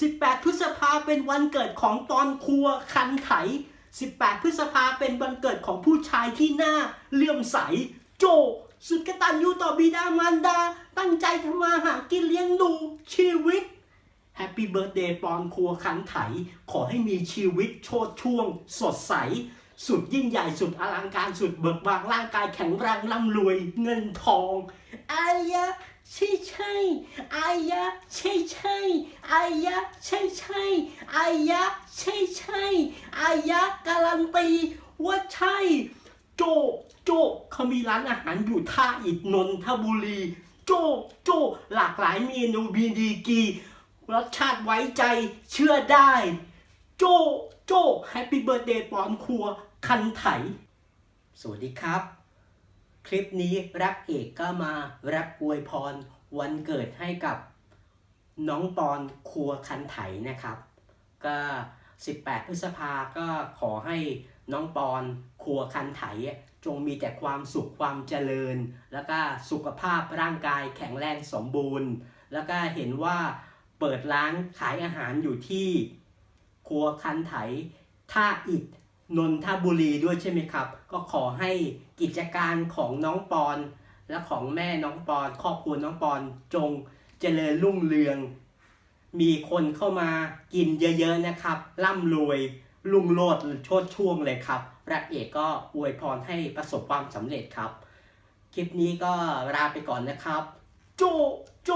18 พฤษภาเป็นวันเกิดของตอนครัวคันไถ 18 พฤษภาเป็นวันเกิดของผู้ชายที่หน้าเลื่อมใส โจ สุดกตัญญูต่อบิดามารดา ตั้งใจทำมาหากินเลี้ยงดูชีวิตแฮปปี้เบิร์ดเดย์ปอนครัวคันไถ ขอให้มีชีวิตโชดช่วง สดใส สุดยิ่งใหญ่สุดอลังการสุดเบิกบานร่างกายแข็งแรงร่ำรวยเงินทองอายะ ใช่ใช่อายะใช่ใช่อายะใช่ใช่อายะใช่ใช่อายะการันตีว่าใช่ โจโจเขามีร้านอาหารอยู่ท่าอิฐนนทบุรี โจโจหลากหลายเมนูมีดีกีรสชาติไว้ใจเชื่อได้ โจโจแฮปปี้เบิร์ดเดย์ปอนครัวคันไถ สวัสดีครับ คลิปนี้รักเอกก็มารับอวยพรวันเกิดให้กับน้องปอนครัวคันไถนะครับ ก็ 18 พฤษภาก็ขอให้น้องปอนครัวคันไถ จงมีแต่ความสุขความเจริญ แล้วก็สุขภาพร่างกายแข็งแรงสมบูรณ์ แล้วก็เห็นว่าเปิดร้านขายอาหารอยู่ที่ครัวคันไถท่าอิฐ นนทบุรีด้วยใช่ไหมครับ ก็ขอให้กิจการของน้องปอนและของแม่น้องปอนครอบครัวน้องปอนจงเจริญรุ่งเรือง มีคนเข้ามากินเยอะๆนะครับ ร่ำรวยรุ่งโรจน์โชดช่วงเลยครับพรักเอกก็อวยพรให้ประสบความสำเร็จครับ คลิปนี้ก็ลาไปก่อนนะครับ โจโจ